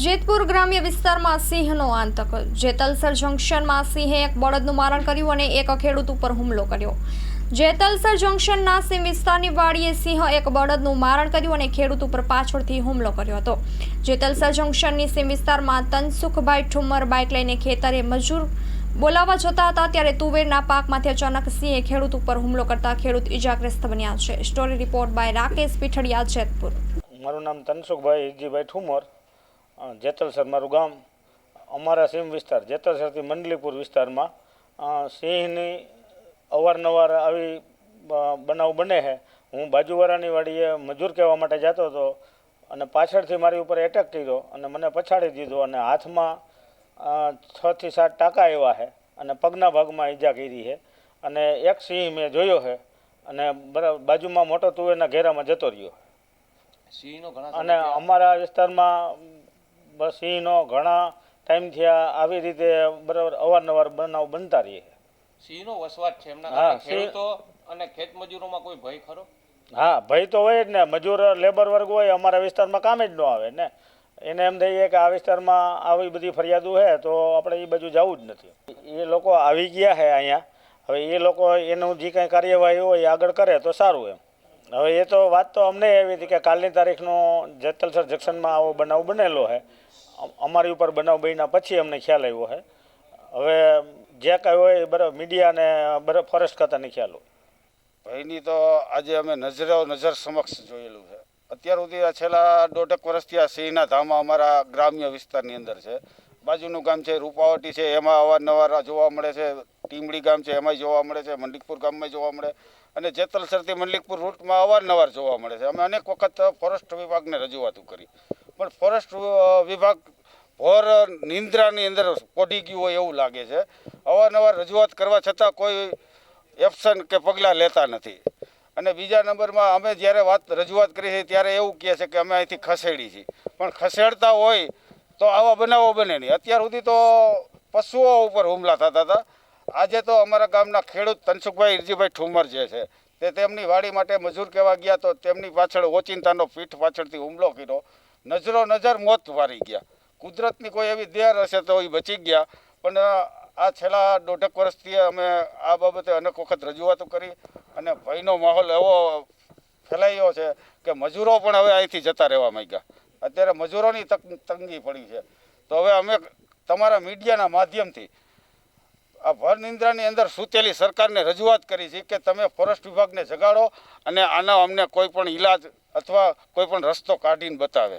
જેતપુર ગ્રામ્ય વિસ્તારમાં સિંહનો આતંક. જેતલસર જંકશનમાં સિંહે એક બળદનું મારણ કર્યું અને એક ખેડૂત ઉપર હુમલો કર્યો. જેતલસર જંકશનના સિંહ વિસ્તારની વાડીએ સિંહ એક બળદનું મારણ કર્યું અને ખેડૂત ઉપર પાછળથી હુમલો કર્યો હતો. જેતલસર જંકશનની સિંહ વિસ્તારમાં તનસુખભાઈ ઠુમર બાઇક લઈને ખેતરે મજૂર બોલાવવા જતા હતા, ત્યારે તુવેરના પાકમાંથી અચાનક સિંહે ખેડૂત ઉપર હુમલો કરતા ખેડૂત ઇજાગ્રસ્ત બન્યા છે. Story report by Rakesh Pithadiya Jetpur. મારું નામ તનસુખભાઈ ઠુમર જેતલસર મારું ગામ અમારા સીમ વિસ્તાર જેતલસરથી મંડલીપુર વિસ્તારમાં સિંહની અવારનવાર આવી બનાવ બને છે. હું બાજુવાળાની વાડીએ મજૂર કહેવા માટે જતો હતો અને પાછળથી મારી ઉપર એટેક કર્યો અને મને પછાડી દીધો અને હાથમાં છથી સાત ટાંકા આવ્યા છે અને પગના ભાગમાં ઈજા કરી છે. અને એક સિંહ મેં જોયો છે અને બાજુમાં મોટો તુવેરના ઘેરામાં જતો રહ્યો સિંહનો ઘણા અને અમારા વિસ્તારમાં સિંહનો ઘણા ટાઈમથી થયા આવી રીતે બરાબર અવારનવાર બનાવ બનતા રહીએ. સિંહનો વસવાટ છે. એમના હા, ખેડૂતો અને ખેતમજૂરોમાં કોઈ ભય ખરો? હા ભય તો હોય જ ને. મજૂર લેબર વર્ગ હોય અમારા વિસ્તારમાં કામે જ ન આવે ને. એને એમ થઈએ કે આ વિસ્તારમાં આવી બધી ફરિયાદો છે તો આપણે એ બાજુ જવું જ નથી. એ લોકો આવી ગયા છે અહીંયા. હવે એ લોકો એનું જે કાંઈ કાર્યવાહી હોય એ આગળ કરે તો સારું એમ. હવે એ તો વાત તો અમને એવી હતી કે કાલની તારીખનો જેતલસર જંકશનમાં આવો બનાવ બનેલો છે અમારી ઉપર બનાવ બન્યા પછી અમને ખ્યાલ આવ્યો છે હવે જે કાંઈ હોય એ બરાબર મીડિયાને બરાબર ફોરેસ્ટ ખાતાને ખ્યાલ હોય. ભાઈની તો આજે અમે નજરો નજર સમક્ષ જોયેલું છે. અત્યાર સુધી આ છેલ્લા દોઢેક વર્ષથી આ સિંહના ધામા અમારા ગ્રામ્ય વિસ્તારની અંદર છે. બાજુનું ગામ છે, રૂપાવટી છે, એમાં અવારનવાર જોવા મળે છે. ટીમડી ગામ છે, એમાંય જોવા મળે છે. મંડિકપુર ગામમાં જોવા મળે. અને જેતલસરથી મંડલિકપુર રૂટમાં અવારનવાર જોવા મળે છે. અમે અનેક વખત ફોરેસ્ટ વિભાગને રજૂઆતો કરી. પણ ફોરેસ્ટ વિભાગ ભોર નિંદ્રાની અંદર પોઢી ગયું હોય એવું લાગે છે. અવારનવાર રજૂઆત કરવા છતાં કોઈ એપ્શન કે પગલાં લેતા નથી. અને બીજા નંબરમાં અમે જ્યારે વાત રજૂઆત કરી છે ત્યારે એવું કહે છે કે અમે અહીંથી ખસેડી છીએ. પણ ખસેડતા હોય તો આવા બનાવો બને નહીં. અત્યાર સુધી તો પશુઓ ઉપર હુમલા થતા હતા. આજે તો અમારા ગામના ખેડૂત તનસુખભાઈ ઇરજીભાઈ ઠુમર જે છે, તે તેમની વાડી માટે મજૂર કહેવા ગયા તો તેમની પાછળ ઓચિંતાનો પીઠ પાછળથી હુમલો કર્યો. નજરો નજર મોત વારી ગયા. કુદરતની કોઈ એવી દેર હશે તો એ બચી ગયા. પણ આ છેલ્લા દોઢેક વર્ષથી અમે આ બાબતે અનેક વખત રજૂઆતો કરી અને ભયનો માહોલ એવો ફેલાયો છે કે મજૂરો પણ હવે અહીંથી જતા રહેવા માંગ્યા અત્યારે મજૂરોની તક, તંગી પડી છે. તો હવે અમે તમારા મીડિયાના માધ્યમથી આ ભર નિંદ્રાની અંદર સૂતેલી સરકારને રજૂઆત કરી છે કે તમે ફોરેસ્ટ વિભાગને જગાડો અને આનો અમને કોઈ પણ ઈલાજ અથવા કોઈ પણ રસ્તો કાઢીને બતાવે.